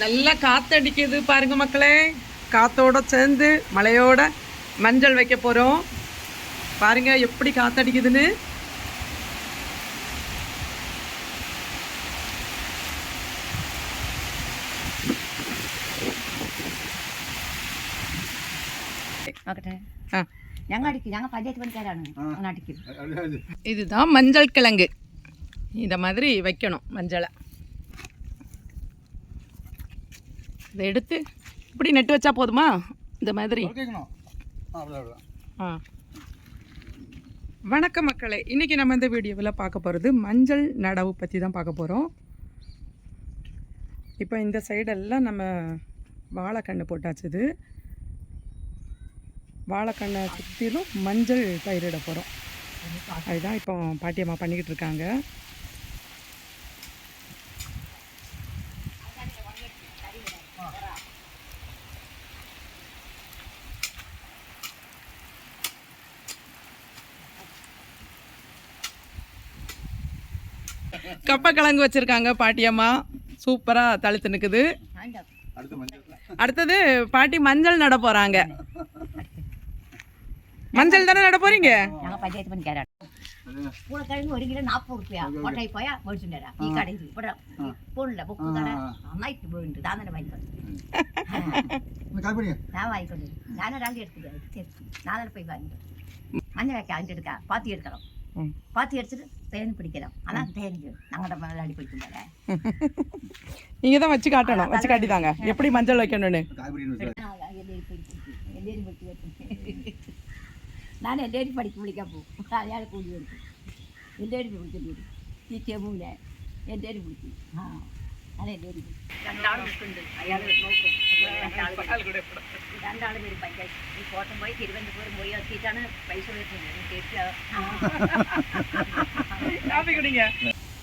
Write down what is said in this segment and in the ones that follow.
நல்லா காத்தடிக்குது பாருங்க மக்களே. காத்தோட சேர்ந்து மலையோட மஞ்சள் வைக்க போகிறோம் பாருங்க எப்படி காற்றடிக்குதுன்னு இதுதான் மஞ்சள் கிழங்கு. இந்த மாதிரி வைக்கணும் மஞ்சளை. இதை எடுத்து இப்படி நட்டு வச்சா போதுமா? இந்த மாதிரி. ஆ வணக்கம் மக்களே. இன்றைக்கி நம்ம இந்த வீடியோவில் பார்க்க போகிறது மஞ்சள் நடவு பற்றி தான் பார்க்க போகிறோம் இப்போ இந்த சைடெல்லாம் நம்ம வாழைக்கன்று போட்டாச்சுது வாழைக்கண்ணை சுற்றிலும் மஞ்சள் பயிரிட போகிறோம் அதுதான் இப்போ பாட்டியம்மா பண்ணிக்கிட்டு இருக்காங்க. கப்ப கிழங்கு வச்சுருக்காங்க பாட்டியம்மா சூப்பராக தழுத்து நிற்குது அடுத்தது பாட்டி மஞ்சள் நட போகிறாங்க மஞ்சள் தானே நட போகிறீங்க உனக்கிழங்கு ஒரு கிலோ நாற்பது ரூபாயா? கொட்டை போயா? முடிச்சுட்டாரா நீ கடைஞ்சி போடுறா போடல புக்கு கடை நைட்டு போயிட்டு வாங்கிக்கோ வாங்கிக்கொண்டு நானும் ரெண்டு எடுத்துக்கிறேன். நான் போய் வாங்கிக்கோ மஞ்சள் காய்ச்சி எடுக்கா பார்த்து எடுக்கிறோம். பாத்தி எடுத்துட்டு தேனி பிடிக்கலாம். ஆனால் தேனி நாங்கள் விளையாடி பிடிக்கும் போல நீங்க தான் வச்சு காட்டணும். வச்சு காட்டி தாங்க எப்படி மஞ்சள் வைக்கணும்னு. நான் எல்லேடி படிக்க முடிக்க போ. அதையால் கூலி எடுத்து. எல்லேடி பிடிக்க முடியும் டீச்சரும் இல்லை. எல்லேடி பிடிக்கும் ஆ. ഈ ചെമ്മൂല എല്ലാവരും വിളിക്കും ആ ഞാൻ എല്ലാവരും രണ്ടാൾ വിളിക്കുന്നുണ്ട് അയാൾ നോക്കും രണ്ടാൾ രണ്ടാൾ വരും പഞ്ചായത്ത് ഈ കോട്ടം പോയി തിരുവനന്തപുരം പോയി എത്തിയിട്ടാണ് പൈസ വരുന്നത് காப்பி குடிங்க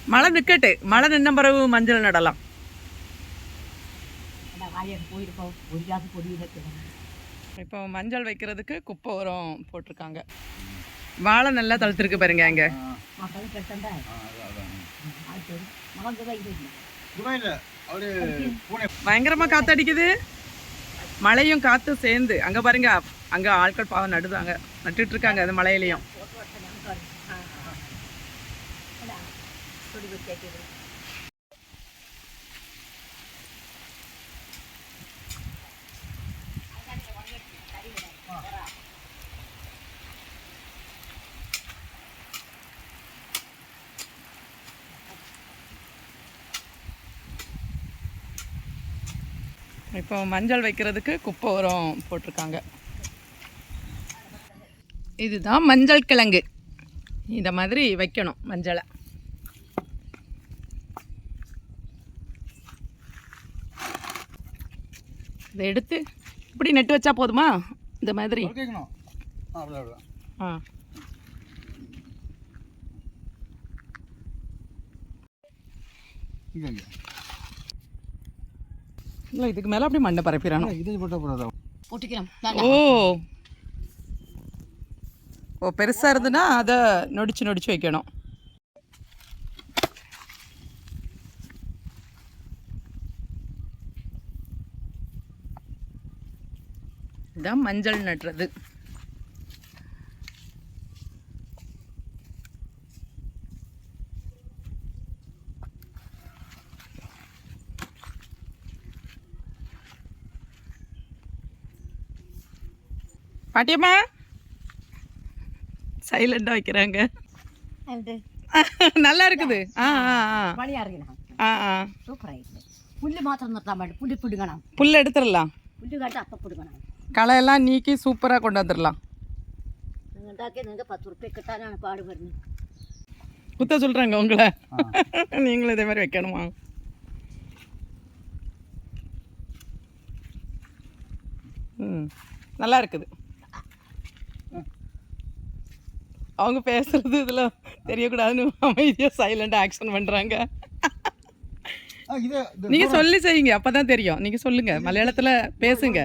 மழை நிற்கட்டு மழை நின்ன பிறகு மஞ்சள் நடலாம் വാഴയൊക്കെ പോയിരിപ്പോൾ ഒരു ഗ്ലാസ് പൊടിയിലൊക്കെ இப்போ மஞ்சள் வைக்கிறதுக்கு குப்பை உரம் போட்டிருக்காங்க வாழை நல்லா தழுத்துருக்கு பாருங்க அங்க பயங்கரமா காத்தடிக்குது. மழையும் காத்தும் சேர்ந்து. அங்க பாருங்க அங்க ஆட்கள் பாவம் நடுதாங்க நட்டுட்டு இருக்காங்க அந்த மலையிலையும். இப்போ மஞ்சள் வைக்கிறதுக்கு குப்பை உரம் போட்டிருக்காங்க. இதுதான் மஞ்சள் கிழங்கு. இந்த மாதிரி வைக்கணும் மஞ்சளை. இதை எடுத்து இப்படி நட்டு வச்சா போதுமா? இந்த மாதிரி. ஆ இல்லை இதுக்கு மேலே அப்படியே மண்ணை பரப்பிடணும். இது போட்ட போகிறதா ஓ. ஓ பெருசாக இருந்ததுன்னா அதை நொடிச்சு நொடிச்சு வைக்கணும். இதுதான் மஞ்சள் நடுறது பாட்டியம்மா? சைலண்டாக வைக்கிறாங்க. நல்லா இருக்குது. ஆ ஆ ஆ. ஆ புல்லு மாத்திரம் நிறுத்தலாம் புல்லு பிடுங்கணும் புல்லு எடுத்துடலாம். புல்லு காட்டு அப்போ பிடுங்கணும் களையெல்லாம் நீக்கி சூப்பராக கொண்டு வந்துடலாம். பத்து ரூபாய் கிட்டாங்க பாடுபடுங்க குத்த சொல்கிறாங்க உங்களை. நீங்களும் இதே மாதிரி வைக்கணுமா? ம். நல்லா இருக்குது. அவங்க பேசுறது இதில் தெரியக்கூடாதுன்னு அமைதியாக சைலண்டாக ஆக்ஷன் பண்ணுறாங்க நீங்கள் சொல்லி செய்யுங்க அப்போ தான் தெரியும். நீங்கள் சொல்லுங்கள் மலையாளத்தில் பேசுங்க.